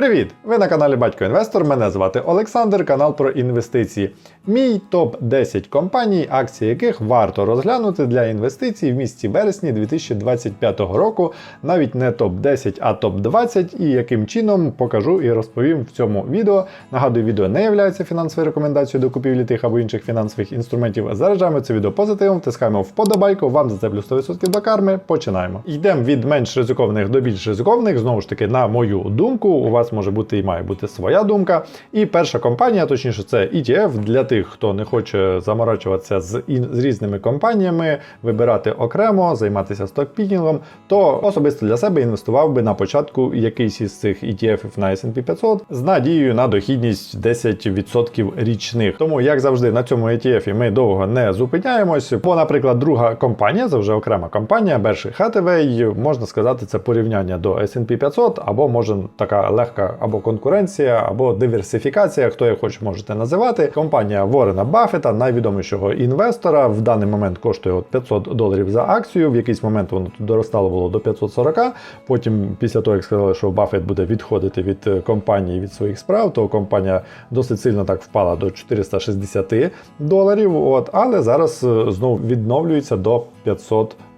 Привіт! Ви на каналі Батько Інвестор. Мене звати Олександр, канал про інвестиції. Мій топ 10 компаній, акції яких варто розглянути для інвестицій в місті вересні 2025 року. Навіть не топ 10, а топ 20 і яким чином покажу і розповім в цьому відео. Нагадую, відео не є фінансовою рекомендацією до купівлі тих або інших фінансових інструментів. Заряджаємо це відео позитивом, втискаємо вподобайку. Вам за це плюс 100% до карми. Починаємо. Йдемо від менш ризикованих до більш ризикованих. Знову ж таки, на мою думку, у вас може бути і має бути своя думка. І перша компанія, точніше, це ETF для тих, хто не хоче заморачуватися з, з різними компаніями, вибирати окремо, займатися стокпікінгом, то особисто для себе інвестував би на початку якийсь із цих ETF на S&P 500 з надією на дохідність 10% річних. Тому, як завжди, на цьому ETF ми довго не зупиняємось. Бо, наприклад, друга компанія, це вже окрема компанія, Berkshire Hathaway, можна сказати, це порівняння до S&P 500, або може така легка або конкуренція, або диверсифікація, хто як хоче можете називати. Компанія Ворена Баффета, найвідомішого інвестора, в даний момент коштує от 500 доларів за акцію. В якийсь момент воно тут доростало було до 540. Потім, після того, як сказали, що Баффет буде відходити від е, компанії від своїх справ, то компанія досить сильно так впала до 460 доларів. От, але зараз е, знову відновлюється до 500 доларів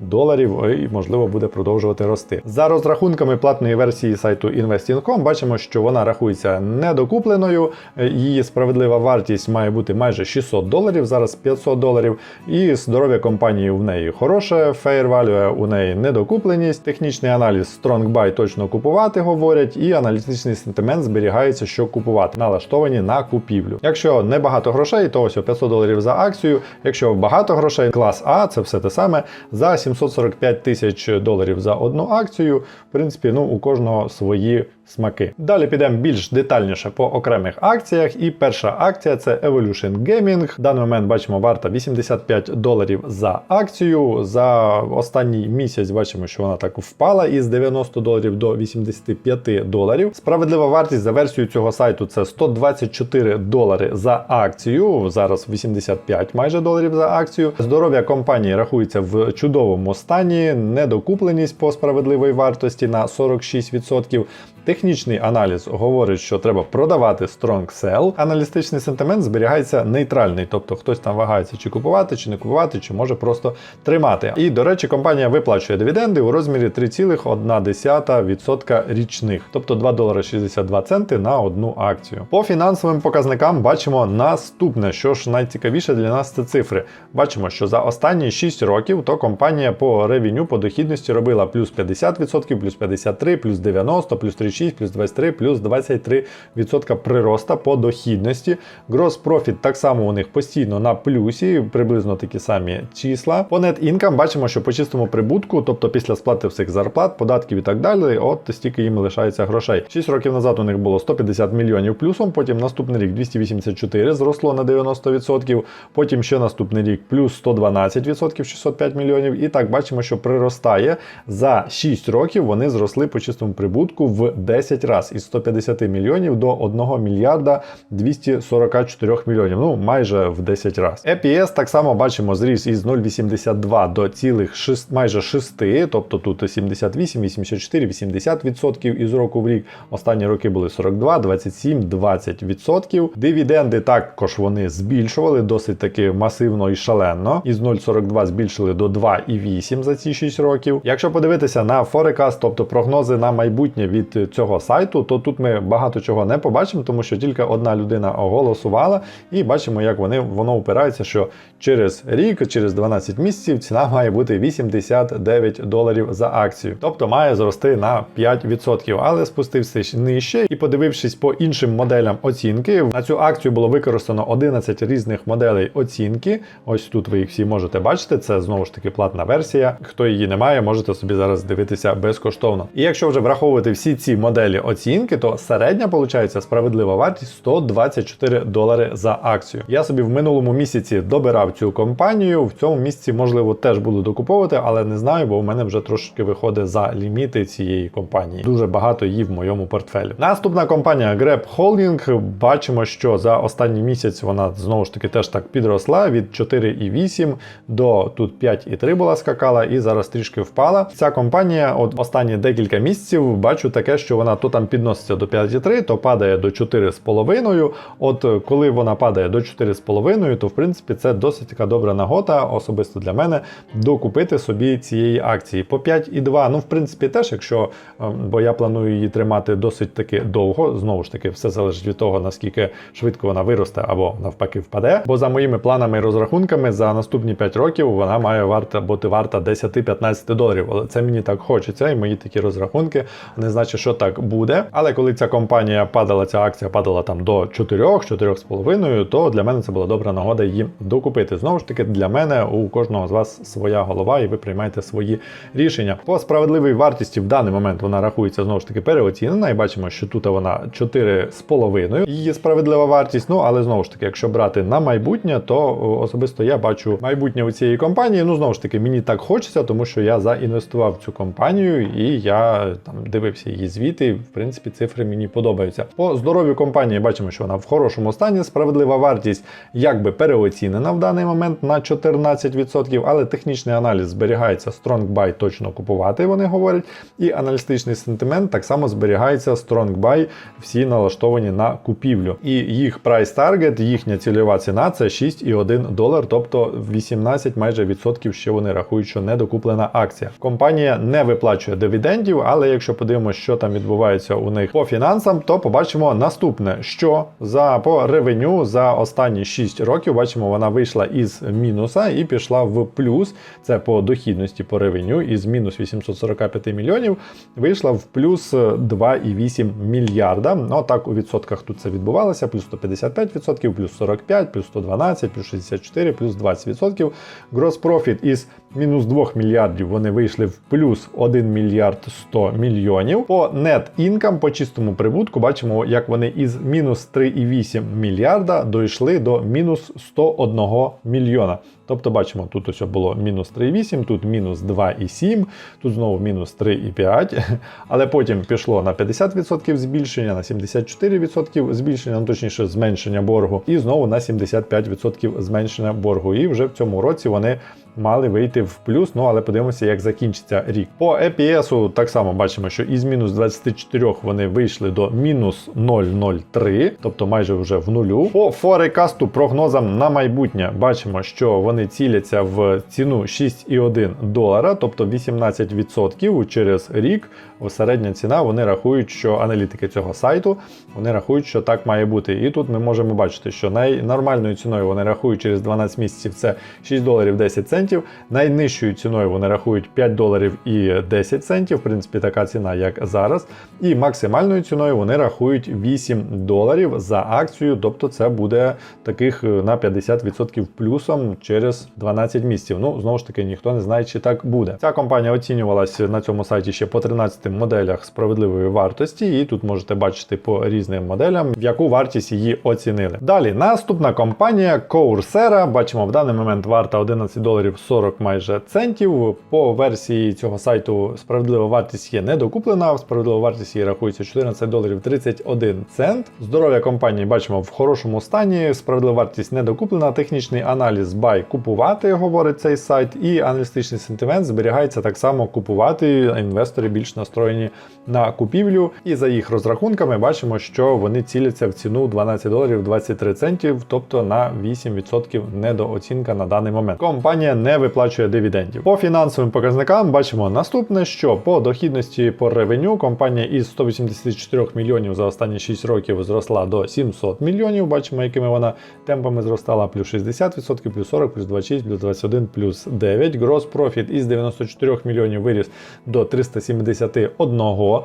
і можливо буде продовжувати рости. За розрахунками платної версії сайту Investing.com бачимо, що вона рахується недокупленою. Е, Її справедлива вартість має бути майже 600 доларів, зараз 500 доларів. І здоров'я компанії в неї хороше, fair value у неї недокупленість, технічний аналіз Strong Buy точно купувати говорять, і аналітичний сентимент зберігається, що купувати, налаштовані на купівлю. Якщо не багато грошей, то ось 500 доларів за акцію. Якщо багато грошей, клас А, це все те саме, за 745 тисяч доларів за одну акцію. В принципі, ну у кожного свої смаки. Далі підемо більш детальніше по окремих акціях. І перша акція це Evolution Gaming. В даний момент бачимо варта 85 доларів за акцію. За останній місяць бачимо, що вона так впала із 90 доларів до 85 доларів. Справедлива вартість за версією цього сайту це 124 долари за акцію. Зараз 85 майже доларів за акцію. Здоров'я компанії рахується в чудовому стані. Недокупленість по справедливій вартості на 46%. Технічний аналіз говорить, що треба продавати strong sell. Аналістичний сентимент зберігається нейтральний, тобто хтось там вагається, чи купувати, чи не купувати, чи може просто тримати. І до речі, компанія виплачує дивіденди у розмірі 3,1% річних, тобто 2 долари 62 центи на одну акцію. По фінансовим показникам бачимо наступне, що ж найцікавіше для нас це цифри. Бачимо, що за останні 6 років то компанія по ревеню, по дохідності робила плюс 50%, плюс 53%, плюс 90%, плюс 36, плюс 23, плюс 23% прироста по дохідності. Gross profit так само у них постійно на плюсі, приблизно такі самі числа. По net income бачимо, що по чистому прибутку, тобто після сплати всіх зарплат, податків і так далі, от стільки їм лишається грошей. 6 років назад у них було 150 мільйонів плюсом, потім наступний рік 284 зросло на 90%, потім ще наступний рік плюс 112%, 605 мільйонів. І так бачимо, що приростає за 6 років вони зросли по чистому прибутку в 10 разів із 150 мільйонів до 1 мільярда 244 мільйонів. Ну майже в 10 разів. EPS так само бачимо зріс із 0,82 до цілих 6, майже 6, тобто тут 78, 84, 80% із року в рік. Останні роки були 42, 27, 20%. Дивіденди також вони збільшували досить таки масивно і шалено. Із 0,42 збільшили до 2,8 за ці 6 років. Якщо подивитися на Forecast, тобто прогнози на майбутнє від цього сайту, то тут ми багато чого не побачимо, тому що тільки одна людина голосувала, і бачимо, як вони воно упирається, що через рік, через 12 місяців ціна має бути 89 доларів за акцію, тобто має зрости на 5%. Але спустився нижче і подивившись по іншим моделям оцінки, на цю акцію було використано 11 різних моделей оцінки. Ось тут ви їх всі можете бачити. Це знову ж таки платна версія. Хто її не має, можете собі зараз дивитися безкоштовно. І якщо вже враховувати всі ці моделі оцінки, то середня виходить справедлива вартість 124 долари за акцію. Я собі в минулому місяці добирав цю компанію. В цьому місяці, можливо, теж буду докуповувати, але не знаю, бо в мене вже трошки виходить за ліміти цієї компанії. Дуже багато її в моєму портфелі. Наступна компанія Grab Holding. Бачимо, що за останній місяць вона знову ж таки теж так підросла від 4,8 до тут 5,3 була скакала, і зараз трішки впала. Ця компанія, от останні декілька місяців, бачу таке, що вона то там підноситься до 5,3, то падає до 4,5. От коли вона падає до 4,5, то в принципі це досить така добра нагода, особисто для мене, докупити собі цієї акції. По 5,2, ну в принципі, теж, якщо е, бо я планую її тримати досить таки довго. Знову ж таки, все залежить від того, наскільки швидко вона виросте або навпаки впаде. Бо за моїми планами і розрахунками за наступні 5 років вона має варта бути варта 10-15 доларів. Але це мені так хочеться, і мої такі розрахунки не значить, що так буде. Але коли ця компанія падала, ця акція падала там до 4, 4,5, то для мене це була добра нагода її докупити. Знову ж таки, для мене у кожного з вас своя голова, і ви приймаєте свої рішення. По справедливій вартості в даний момент вона рахується знову ж таки переоцінена, і бачимо, що тут вона 4,5 її справедлива вартість. Ну але знову ж таки, якщо брати на майбутнє, то особисто я бачу майбутнє у цієї компанії. Ну знову ж таки, мені так хочеться, тому що я заінвестував в цю компанію і я там дивився її звіти. В принципі, цифри мені подобаються. По здоров'ю компанії бачимо, що вона в хорошому стані. Справедлива вартість якби переоцінена в даний момент на 14%, але технічний аналіз зберігається Strong Buy точно купувати, вони говорять. І аналістичний сентимент так само зберігається Strong Buy, всі налаштовані на купівлю. І їх прайс таргет, їхня цільова ціна це 6,1 долар, тобто 18 майже відсотків ще вони рахують, що недокуплена акція. Компанія не виплачує дивідендів, але якщо подивимося, що там відбувається у них по фінансам, то побачимо наступне: що за по ревеню за останні 6 років бачимо, вона вийшла із мінуса і пішла в плюс. Це по дохідності по ревеню із мінус 845 мільйонів вийшла в плюс 2,8 мільярда. Ну так у відсотках тут це відбувалося: плюс 155%, плюс 45, плюс 112, плюс 64, плюс 20%. Gross profit із мінус 2 мільярдів вони вийшли в плюс 1 мільярд 100 мільйонів. По net income, по чистому прибутку, бачимо, як вони із мінус 3,8 мільярда дійшли до мінус 101 мільйона. Тобто бачимо, тут ось було мінус 3,8, тут мінус 2,7, тут знову мінус 3,5, але потім пішло на 50% збільшення, на 74% збільшення, ну точніше зменшення боргу, і знову на 75% зменшення боргу. І вже в цьому році вони мали вийти в плюс. Ну але подивимося, як закінчиться рік. По EPS так само бачимо, що із мінус 24 вони вийшли до мінус 0,03, тобто майже вже в нулю. По форекасту прогнозам на майбутнє бачимо, що вони ціляться в ціну 6,1 долара, тобто 18% через рік. Середня ціна вони рахують, що аналітики цього сайту вони рахують, що так має бути. І тут ми можемо бачити, що найнормальною ціною вони рахують через 12 місяців це 6 доларів 10 центів. Найнижчою ціною вони рахують 5 доларів і 10 центів. В принципі, така ціна, як зараз. І максимальною ціною вони рахують 8 доларів за акцію, тобто це буде таких на 50% плюсом через 12 місяців. Ну, знову ж таки, ніхто не знає, чи так буде. Ця компанія оцінювалася на цьому сайті ще по 13 моделях справедливої вартості, і тут можете бачити по різним моделям, в яку вартість її оцінили. Далі наступна компанія Coursera. Бачимо, в даний момент варта 11 доларів 40 майже центів. По версії цього сайту справедлива вартість є недокуплена. Справедлива вартість її рахується 14 доларів 31 цент. Здоров'я компанії бачимо в хорошому стані. Справедлива вартість недокуплена. Технічний аналіз buy купувати, говорить цей сайт, і аналістичний сентимент зберігається так само купувати. Інвестори більш настроєні на купівлю. І за їх розрахунками бачимо, що вони ціляться в ціну 12 доларів 23 центів, тобто на 8% недооцінка на даний момент. Компанія не виплачує дивідендів. По фінансовим показникам бачимо наступне, що по дохідності по ревеню компанія із 184 мільйонів за останні 6 років зросла до 700 мільйонів. Бачимо, якими вона темпами зростала, плюс 60%, плюс 40, плюс 26, плюс 21, плюс 9. Gross profit із 94 мільйонів виріс до 371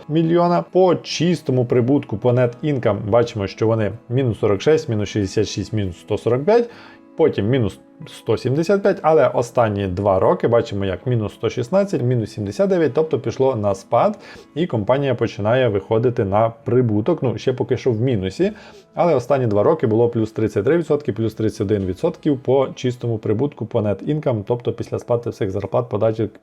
мільйона. По чистому прибутку по net income бачимо, що вони мінус 46, мінус 66, мінус 145. Потім мінус 175, але останні два роки бачимо, як мінус 116, мінус 79, тобто пішло на спад, і компанія починає виходити на прибуток. Ну, ще поки що в мінусі. Але останні два роки було плюс 33%, плюс 31% по чистому прибутку по net income, тобто після сплати всіх зарплат,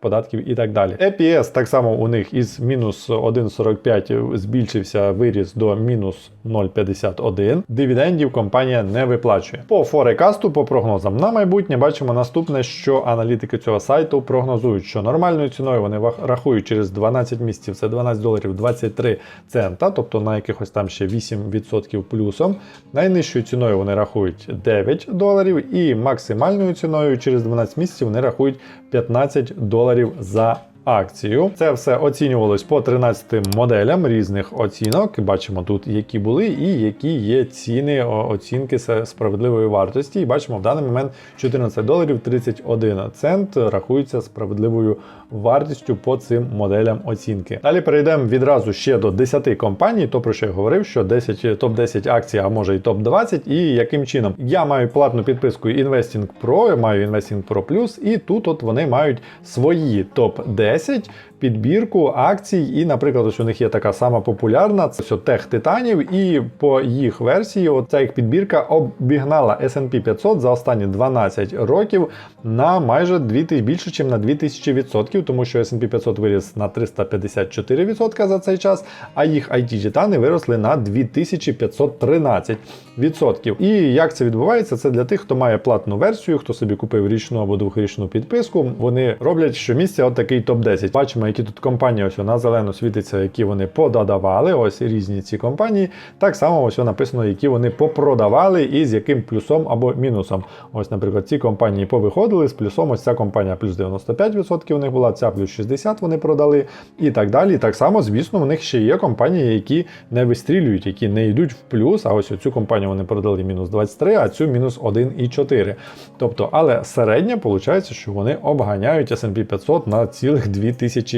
податків, і так далі. EPS так само у них із мінус 1,45 збільшився виріс до мінус 0,51. Дивідендів компанія не виплачує. По форекасту, по прогнозам на майбутнє бачимо наступне, що аналітики цього сайту прогнозують, що нормальною ціною вони рахують через 12 місяців, це 12 доларів 23 цента, тобто на якихось там ще 8% плюсом. Найнижчою ціною вони рахують 9 доларів, і максимальною ціною через 12 місяців вони рахують 15 доларів за акцію. Це все оцінювалось по 13 моделям різних оцінок. Бачимо тут, які були і які є ціни оцінки справедливої вартості. І бачимо в даний момент 14 доларів 31 цент рахується справедливою вартістю по цим моделям оцінки. Далі перейдемо відразу ще до 10 компаній, то про що я говорив, що 10 топ-10 акцій, а може і топ-20, і яким чином. Я маю платну підписку Investing Pro, я маю Investing Pro Plus, і тут от вони мають свої топ-10 підбірку акцій. І, наприклад, ось у них є така сама популярна, це все тех титанів, і по їх версії, оця їх підбірка обігнала S&P 500 за останні 12 років на майже 2000, більше, ніж на 2000 відсотків, тому що S&P 500 виріс на 354 відсотка за цей час, а їх IT титани виросли на 2513 відсотків. І як це відбувається? Це для тих, хто має платну версію, хто собі купив річну або двохрічну підписку. Вони роблять щомісяця от такий топ-10. Бачимо, які тут компанії ось на зелено світиться, які вони пододавали. Ось різні ці компанії. Так само ось написано, які вони попродавали і з яким плюсом або мінусом. Ось, наприклад, ці компанії повиходили з плюсом. Ось ця компанія плюс 95% у них була, ця плюс 60% вони продали і так далі. Так само, звісно, у них ще є компанії, які не вистрілюють, які не йдуть в плюс. А ось цю компанію вони продали мінус 23, а цю мінус 1,4. Тобто, але середня виходить, що вони обганяють S&P 500 на цілих 2000%,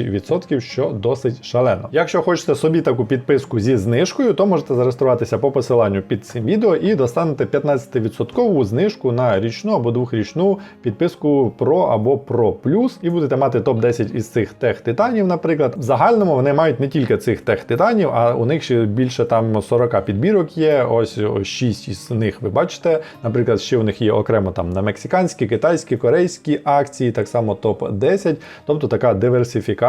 що досить шалено. Якщо хочете собі таку підписку зі знижкою, то можете зареєструватися по посиланню під цим відео і достанете 15% знижку на річну або двохрічну підписку Pro або Pro Plus, і будете мати топ-10 із цих тех титанів, наприклад. В загальному вони мають не тільки цих тех титанів, а у них ще більше там 40 підбірок є. Ось 6 із них ви бачите. Наприклад, ще у них є окремо там на мексиканські, китайські, корейські акції, так само топ-10, тобто така диверсифікація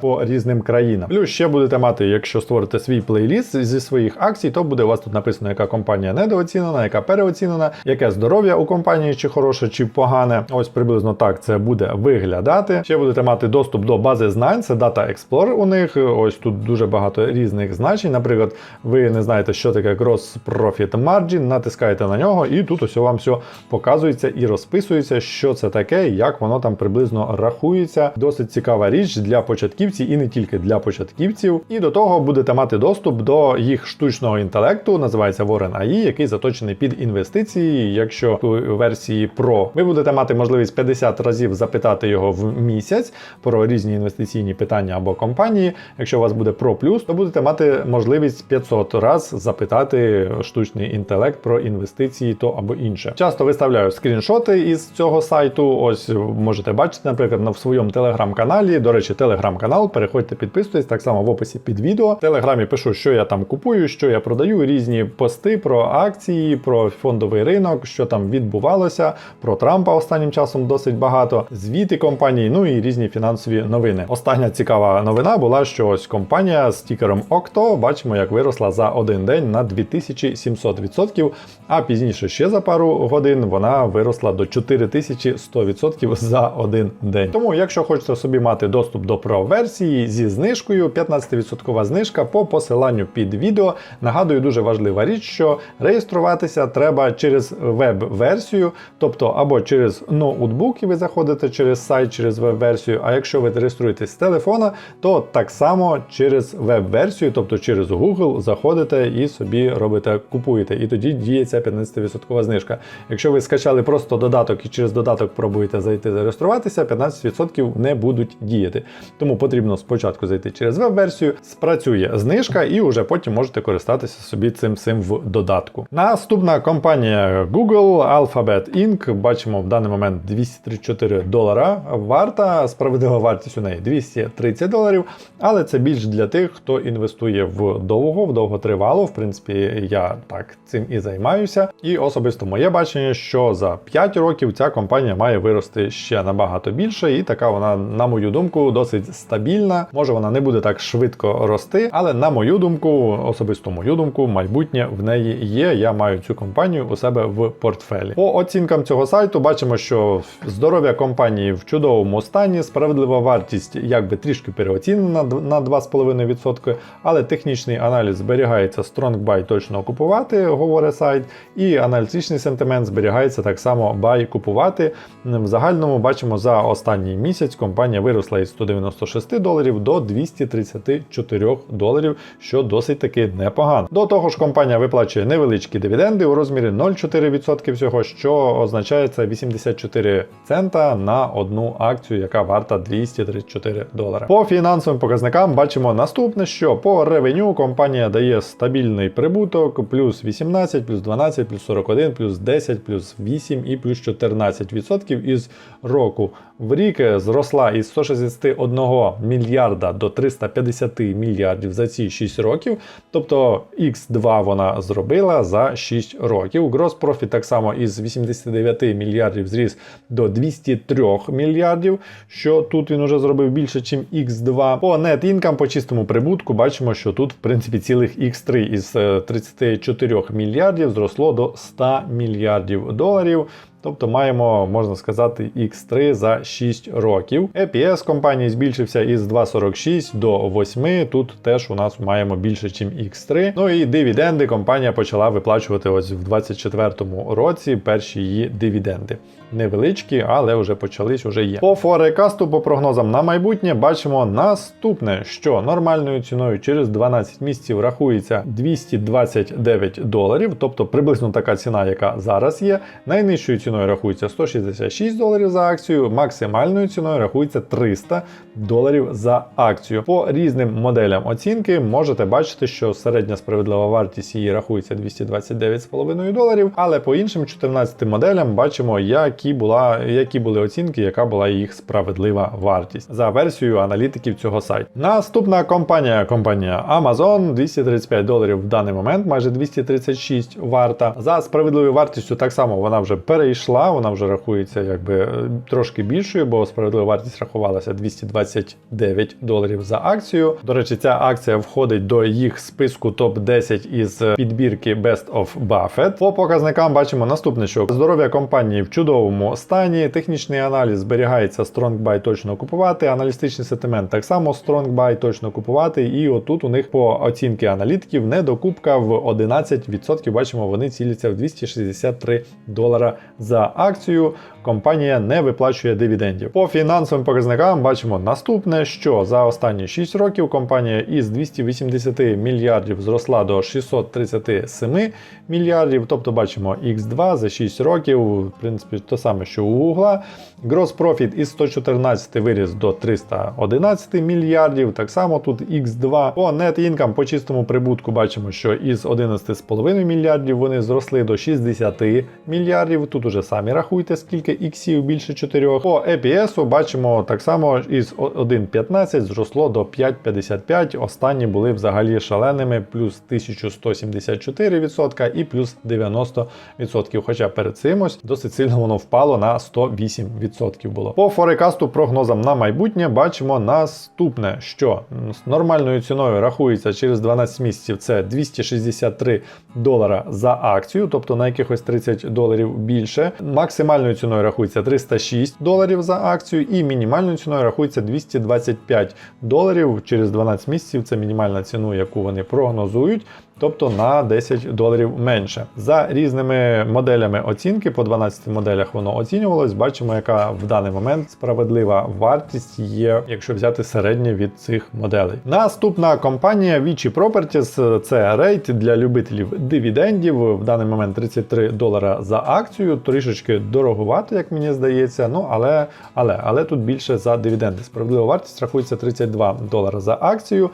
по різним країнам. Плюс ще будете мати, якщо створите свій плейліст зі своїх акцій, то буде у вас тут написано, яка компанія недооцінена, яка переоцінена, яке здоров'я у компанії, чи хороше, чи погане. Ось приблизно так це буде виглядати. Ще будете мати доступ до бази знань, це Data Explorer у них. Ось тут дуже багато різних значень. Наприклад, ви не знаєте, що таке Gross Profit Margin, натискаєте на нього, і тут ось вам все показується і розписується, що це таке, як воно там приблизно рахується. Досить цікава річ для початківців і не тільки для початківців. І до того будете мати доступ до їх штучного інтелекту, називається Warren AI, який заточений під інвестиції. Якщо у версії Pro ви будете мати можливість 50 разів запитати його в місяць про різні інвестиційні питання або компанії. Якщо у вас буде Pro Plus, то будете мати можливість 500 раз запитати штучний інтелект про інвестиції то або інше. Часто виставляю скріншоти із цього сайту. Ось можете бачити, наприклад, на своєму телеграм-каналі. До речі, телеграм-канал. Переходьте, підписуйтесь так само в описі під відео. В телеграмі пишу, що я там купую, що я продаю, різні пости про акції, про фондовий ринок, що там відбувалося. Про Трампа останнім часом досить багато. Звіти компаній, ну і різні фінансові новини. Остання цікава новина була, що ось компанія з тікером Octo, бачимо, як виросла за один день на 2700%, а пізніше ще за пару годин вона виросла до 4100% за один день. Тому, якщо хочете собі мати доступ до Pro-версії зі знижкою, 15% знижка по посиланню під відео. Нагадую, дуже важлива річ, що реєструватися треба через веб-версію, тобто або через ноутбук, і ви заходите через сайт, через веб-версію. А якщо ви реєструєтесь з телефона, то так само через веб-версію, тобто через Google, заходите і собі робите, купуєте. І тоді діє ця 15% знижка. Якщо ви скачали просто додаток і через додаток пробуєте зайти зареєструватися, 15% не будуть діяти. Тому потрібно спочатку зайти через веб-версію, спрацює знижка, і вже потім можете користатися собі цим всім в додатку. Наступна компанія Google Alphabet Inc. Бачимо в даний момент 234 долара. Варта, справедлива вартість у неї 230 доларів, але це більш для тих, хто інвестує в довго, в довготривало. В принципі, я так цим і займаюся. І особисто моє бачення, що за 5 років ця компанія має вирости ще набагато більше, і така вона, на мою думку, досить досить стабільна. Може вона не буде так швидко рости, але на мою думку, особисто мою думку, майбутнє в неї є. Я маю цю компанію у себе в портфелі. По оцінкам цього сайту бачимо, що здоров'я компанії в чудовому стані, справедлива вартість якби трішки переоцінена на 2,5%, але технічний аналіз зберігається Strong Buy точно купувати, говорить сайт, і аналітичний сентимент зберігається так само Buy купувати. В загальному бачимо за останній місяць компанія виросла із 196 доларів до 234 доларів, що досить таки непогано. До того ж, компанія виплачує невеличкі дивіденди у розмірі 0,4% всього, що означає це 84 цента на одну акцію, яка варта 234 долари. По фінансовим показникам бачимо наступне, що по ревеню компанія дає стабільний прибуток, плюс 18, плюс 12, плюс 41, плюс 10, плюс 8 і плюс 14% із року в рік зросла із 161 мільярда до 350 мільярдів за ці 6 років. Тобто X2 вона зробила за 6 років. Profit так само із 89 мільярдів зріс до 203 мільярдів, що тут він уже зробив більше, ніж X2. По Net Income, по чистому прибутку, бачимо, що тут, в принципі, цілих X3 із е, 34 мільярдів зросло до 100 мільярдів доларів. Тобто маємо, можна сказати, X3 за 6 років. EPS компанії збільшився із 2,46 до 8. Тут теж у нас маємо більше, ніж X3. Ну і дивіденди компанія почала виплачувати ось в 2024 році перші її дивіденди. Невеличкі, але вже почались, вже є. По форекасту, по прогнозам на майбутнє, бачимо наступне, що нормальною ціною через 12 місяців рахується 229 доларів, тобто приблизно така ціна, яка зараз є. Найнижчою ціною рахується 166 доларів за акцію, максимальною ціною рахується 300 доларів за акцію. По різним моделям оцінки можете бачити, що середня справедлива вартість її рахується 229,5 доларів, але по іншим 14 моделям бачимо, які, була, які були оцінки, яка була їх справедлива вартість за версією аналітиків цього сайту. Наступна компанія, компанія Amazon, 235 доларів в даний момент, майже 236 варта. За справедливою вартістю так само вона вже перейшла, вона вже рахується якби е, трошки більшою, бо справедлива вартість рахувалася 229 доларів за акцію. До речі, ця акція входить до їх списку топ-10 із підбірки Best of Buffett. По показникам бачимо наступне, що здоров'я компанії в чудовому стані, технічний аналіз зберігається Strong Buy точно купувати, аналістичний сентимент так само Strong Buy точно купувати. І отут у них по оцінки аналітиків недокупка в 11%. Бачимо, вони ціляться в 263 долара за акцію. Компанія не виплачує дивідендів. По фінансовим показникам бачимо наступне, що за останні 6 років компанія із 280 мільярдів зросла до 637 мільярдів. Тобто бачимо X2 за 6 років, в принципі, те саме, що у Google. Gross Profit із 114 виріс до 311 мільярдів. Так само тут X2. По Net Income, по чистому прибутку бачимо, що із 11,5 мільярдів вони зросли до 60 мільярдів. Тут уже самі рахуйте, скільки іксів більше 4. По EPS бачимо так само із 1,15 зросло до 5,55. Останні були взагалі шаленими, плюс 1174% і плюс 90%. Хоча перед цим ось досить сильно воно впало на 108% було. По форекасту прогнозам на майбутнє бачимо наступне, що з нормальною ціною рахується через 12 місяців це 263 долара за акцію, тобто на якихось 30 доларів більше. Максимальною ціною рахується 306 доларів за акцію, і мінімальною ціною рахується 225 доларів через 12 місяців. Це мінімальна ціну, яку вони прогнозують. Тобто на 10 доларів менше. За різними моделями оцінки, по 12 моделях воно оцінювалось. Бачимо, яка в даний момент справедлива вартість є, якщо взяти середнє від цих моделей. Наступна компанія Vici Properties це рейд для любителів дивідендів. В даний момент 33 долара за акцію. Трішечки дороговато, як мені здається. Ну але але, але тут більше за дивіденди. Справедлива вартість рахується 32 долара за акцію.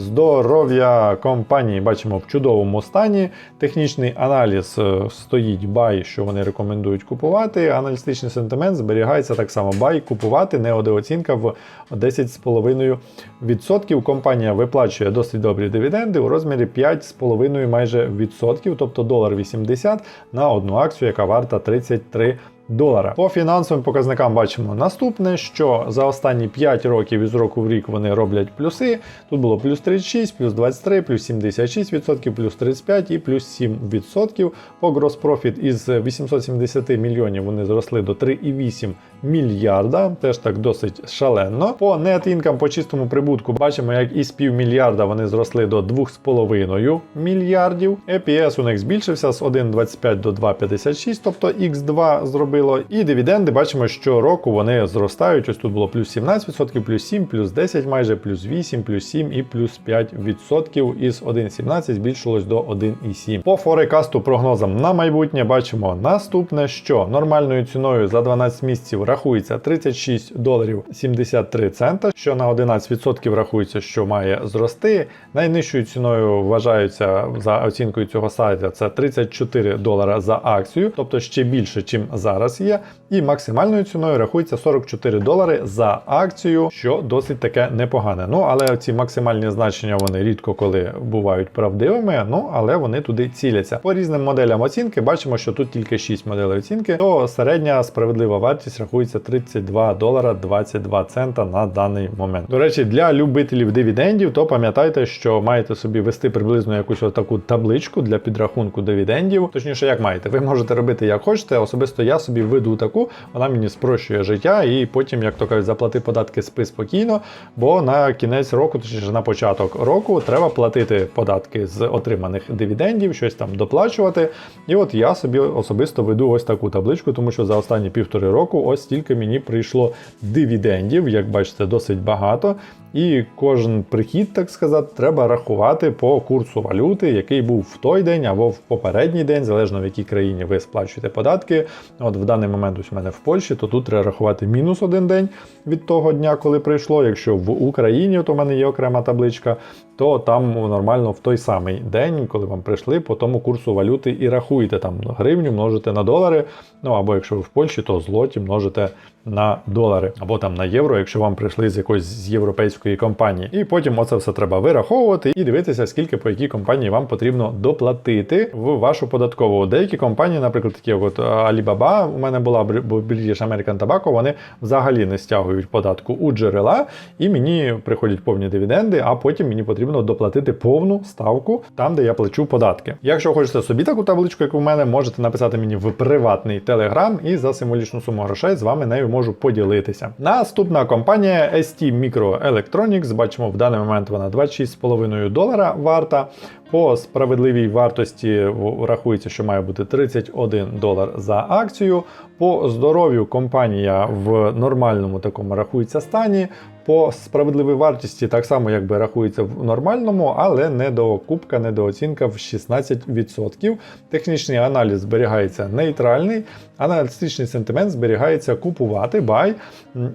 Здоров'я компанії бачимо в чудовому стані. Технічний аналіз е, стоїть бай, що вони рекомендують купувати. Аналістичний сентимент зберігається так само бай, купувати, неодооцінка в 10,5%. Компанія виплачує досить добрі дивіденди у розмірі 5,5 майже відсотків, тобто долар 80 на одну акцію, яка варта 33 долара. По фінансовим показникам бачимо наступне, що за останні 5 років із року в рік вони роблять плюси. Тут було плюс 36, плюс 23, плюс 76%, плюс 35 і плюс 7%. По gross profit із 870 мільйонів вони зросли до 3,8 мільярда, теж так досить шалено. По net income, по чистому прибутку, бачимо, як із півмільярда вони зросли до 2,5 мільярдів. EPS у них збільшився з 1,25 до 2,56, тобто X2 зробило. І дивіденди бачимо, що року вони зростають. Ось тут було плюс 17%, плюс 7, плюс 10 майже, плюс 8, плюс 7 і плюс 5% із 1,17 збільшилось до 1,7. По форекасту прогнозам на майбутнє бачимо наступне, що нормальною ціною за 12 місяців рахується 36 доларів 73 цента, що на 11% рахується, що має зрости. Найнижчою ціною вважаються за оцінкою цього сайту це 34 долара за акцію, тобто ще більше, чим зараз є. І максимальною ціною рахується 44 долари за акцію, що досить таке непогане. Ну але ці максимальні значення вони рідко коли бувають правдивими, ну але вони туди ціляться. По різним моделям оцінки бачимо, що тут тільки 6 моделей оцінки, то середня справедлива вартість рахується 32 долара 22 цента на даний момент. До речі, для любителів дивідендів, то пам'ятайте, що маєте собі вести приблизно якусь таку табличку для підрахунку дивідендів. Точніше, як маєте, ви можете робити як хочете. Особисто я собі веду таку, вона мені спрощує життя, і потім, як то кажуть, заплати податки спи спокійно, бо на кінець року, точніше на початок року, треба платити податки з отриманих дивідендів, щось там доплачувати. І от я собі особисто веду ось таку табличку, тому що за останні півтори року ось стільки мені прийшло дивідендів, як бачите, досить багато. І кожен прихід, так сказати, треба рахувати по курсу валюти, який був в той день або в попередній день, залежно в якій країні ви сплачуєте податки. От в даний момент ось у мене в Польщі, то тут треба рахувати мінус один день від того дня, коли прийшло. Якщо в Україні, то в мене є окрема табличка, то там нормально в той самий день, коли вам прийшли, по тому курсу валюти і рахуєте там гривню, множите на долари. Ну або якщо ви в Польщі, то злоті множите на долари, або там на євро, якщо вам прийшли з якоїсь з європейської компанії. І потім оце все треба вираховувати і дивитися, скільки по якій компанії вам потрібно доплатити в вашу податкову. Деякі компанії, наприклад, такі як от Alibaba, у мене була British American Tobacco, вони взагалі не стягують податку у джерела, і мені приходять повні дивіденди, а потім мені потрібно доплатити повну ставку там, де я плачу податки. Якщо хочете собі таку табличку, як у мене, можете написати мені в приватний телеграм, і за символічну суму грошей з вами нею можу поділитися. Наступна компанія ST Microelectronics, бачимо, в даний момент вона 26,5 долара варта. По справедливій вартості рахується, що має бути 31 долар за акцію. По здоров'ю компанія в нормальному такому рахується стані. По справедливій вартості так само якби рахується в нормальному, але недокупка, недооцінка в 16%. Технічний аналіз зберігається нейтральний, аналітичний сентимент зберігається купувати бай,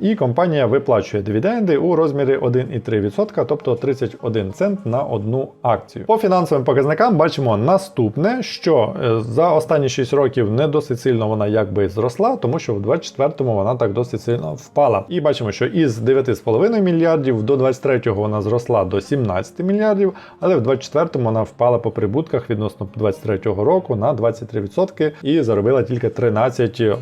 і компанія виплачує дивіденди у розмірі 1,3%, тобто 31 цент на одну акцію. По фінансовим показникам бачимо наступне, що за останні 6 років не досить сильно вона якби зросла, тому що в 24-му вона так досить сильно впала. І бачимо, що із 9,5 мільярдів до 23-го вона зросла до 17 мільярдів, але в 24-му вона впала по прибутках відносно 23-го року на 23% і заробила тільки 13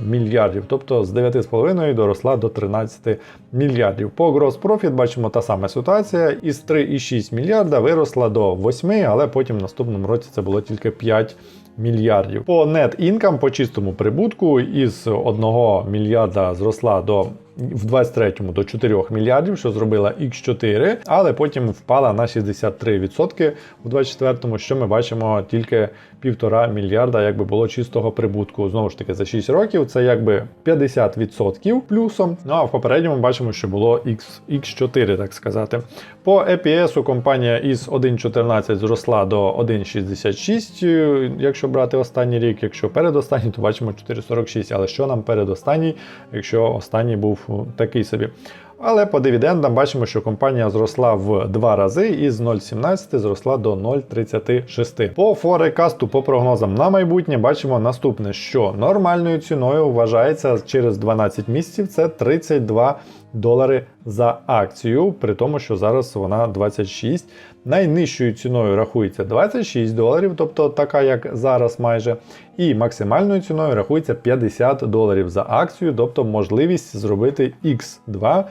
мільярдів. Тобто з 9,5 доросла до 13 мільярдів. По gross бачимо та сама ситуація. Із 3,6 мільярда виросла до 8, але потім в наступному році це було тільки 5 мільярдів. По net income, по чистому прибутку, із 1 мільярда зросла до в 23-му до 4 мільярдів, що зробила X4, але потім впала на 63% у 24-му, що ми бачимо тільки півтора мільярда, якби було чистого прибутку. Знову ж таки, за 6 років це якби 50% плюсом. Ну а в попередньому бачимо, що було X, X4, так сказати. По EPS компанія із 1,14 зросла до 1,66, якщо брати останній рік, якщо передостанній, то бачимо 4,46. Але що нам передостанній, якщо останній був такий собі. Але по дивідендам бачимо, що компанія зросла в два рази і з 0,17 зросла до 0,36. По форекасту, по прогнозам на майбутнє, бачимо наступне, що нормальною ціною вважається через 12 місяців це 32 долари за акцію, при тому, що зараз вона 26. Найнижчою ціною рахується 26 доларів, тобто така, як зараз майже. І максимальною ціною рахується 50 доларів за акцію, тобто можливість зробити X2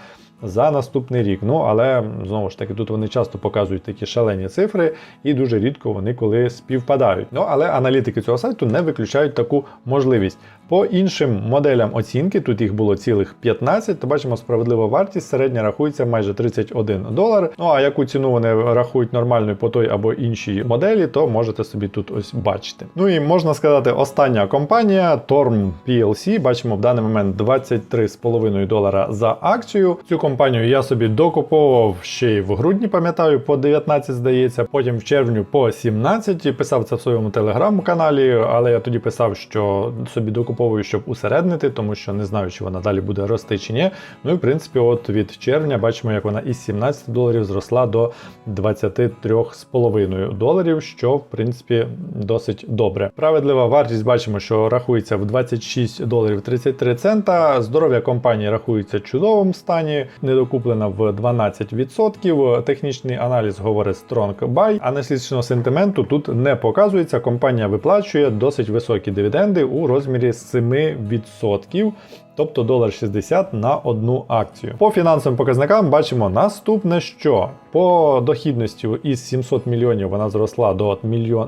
за наступний рік. Ну, але знову ж таки, тут вони часто показують такі шалені цифри, і дуже рідко вони коли співпадають. Ну, але аналітики цього сайту не виключають таку можливість. По іншим моделям оцінки, тут їх було цілих 15, то бачимо, справедлива вартість середня рахується майже 31 долар. Ну а яку ціну вони рахують нормальною по той або іншій моделі, то можете собі тут ось бачити. Ну і можна сказати, остання компанія Torm PLC, бачимо в даний момент 23,5 долара за акцію. Цю компанію я собі докуповував ще й в грудні, пам'ятаю, по 19 здається, потім в червню по 17 і писав це в своєму телеграм-каналі, але я тоді писав, що собі докуповую, щоб усереднити, тому що не знаю, чи вона далі буде рости чи ні. Ну і в принципі, от від червня бачимо, як вона із 17 доларів зросла до 23,5 доларів, що в принципі досить добре. Справедлива вартість бачимо, що рахується в 26 доларів 33 цента. Здоров'я компанії рахується в чудовому стані, недокуплена в 12%. Технічний аналіз говорить Strong Buy, аналітичного сентименту тут не показується. Компанія виплачує досить високі дивіденди у розмірі 7%. Тобто долар 60 на одну акцію. По фінансовим показникам бачимо наступне, що по дохідності із 700 мільйонів вона зросла до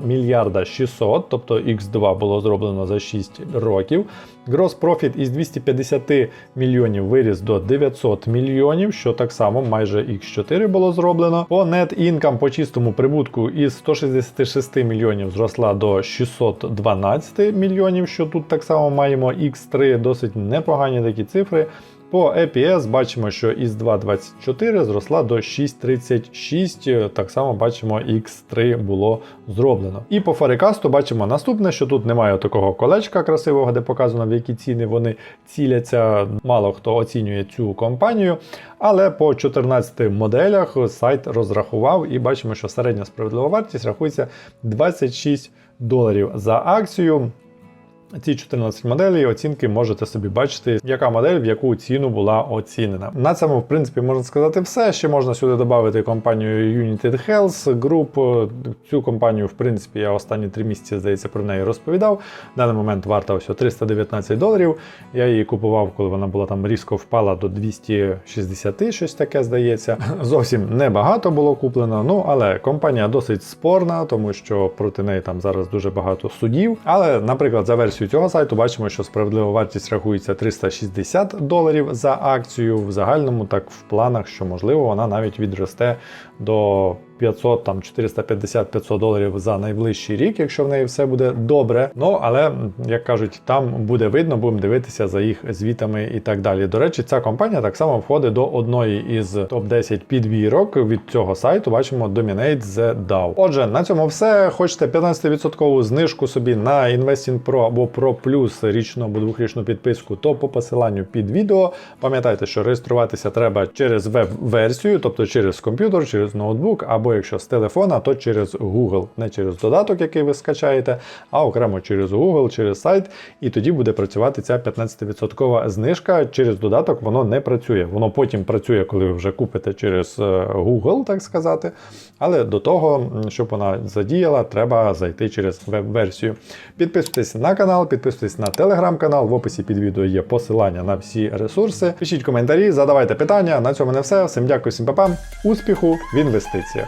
мільярда 600, тобто X2 було зроблено за 6 років. Gross Profit із 250 мільйонів виріс до 900 мільйонів, що так само майже X4 було зроблено. По Net Income по чистому прибутку із 166 мільйонів зросла до 612 мільйонів, що тут так само маємо X3, досить непогані такі цифри. По EPS бачимо, що із 2.24 зросла до 6.36. Так само бачимо, X3 було зроблено. І по фарикасту бачимо наступне, що тут немає такого колечка красивого, де показано, в які ціни вони ціляться. Мало хто оцінює цю компанію. Але по 14 моделях сайт розрахував і бачимо, що середня справедлива вартість рахується 26 доларів за акцію. Ці 14 моделей оцінки можете собі бачити, яка модель в яку ціну була оцінена. На цьому, в принципі, можна сказати все. Ще можна сюди додати компанію United Health Group. Цю компанію, в принципі, я останні три місяці, здається, про неї розповідав. В даний момент варта ось 319 доларів. Я її купував, коли вона була там різко впала до 260, щось таке здається. Зовсім небагато було куплено. Ну але компанія досить спорна, тому що проти неї там зараз дуже багато судів. Але, наприклад, за версією цього сайту бачимо, що справедлива вартість рахується 360 доларів за акцію. В загальному так в планах, що можливо вона навіть відросте до 500, там 450-500 доларів за найближчий рік, якщо в неї все буде добре. Ну але як кажуть, там буде видно, будемо дивитися за їх звітами і так далі. До речі, ця компанія так само входить до одної із топ-10 підбірок від цього сайту. Бачимо Dominate the DAO. Отже, на цьому все. Хочете 15% знижку собі на Investing Pro або Pro Plus річну або двохрічну підписку, то по посиланню під відео. Пам'ятайте, що реєструватися треба через веб-версію, тобто через комп'ютер, через ноутбук, або якщо з телефона, то через Google, не через додаток, який ви скачаєте, а окремо через Google, через сайт, і тоді буде працювати ця 15% знижка. Через додаток воно не працює. Воно потім працює, коли ви вже купите через е, Google, так сказати. Але до того, щоб вона задіяла, треба зайти через веб-версію. Підписуйтесь на канал, підписуйтесь на телеграм-канал. В описі під відео є посилання на всі ресурси. Пишіть коментарі, задавайте питання. На цьому не все. Всім дякую, всім папам. Успіху в інвестиціях.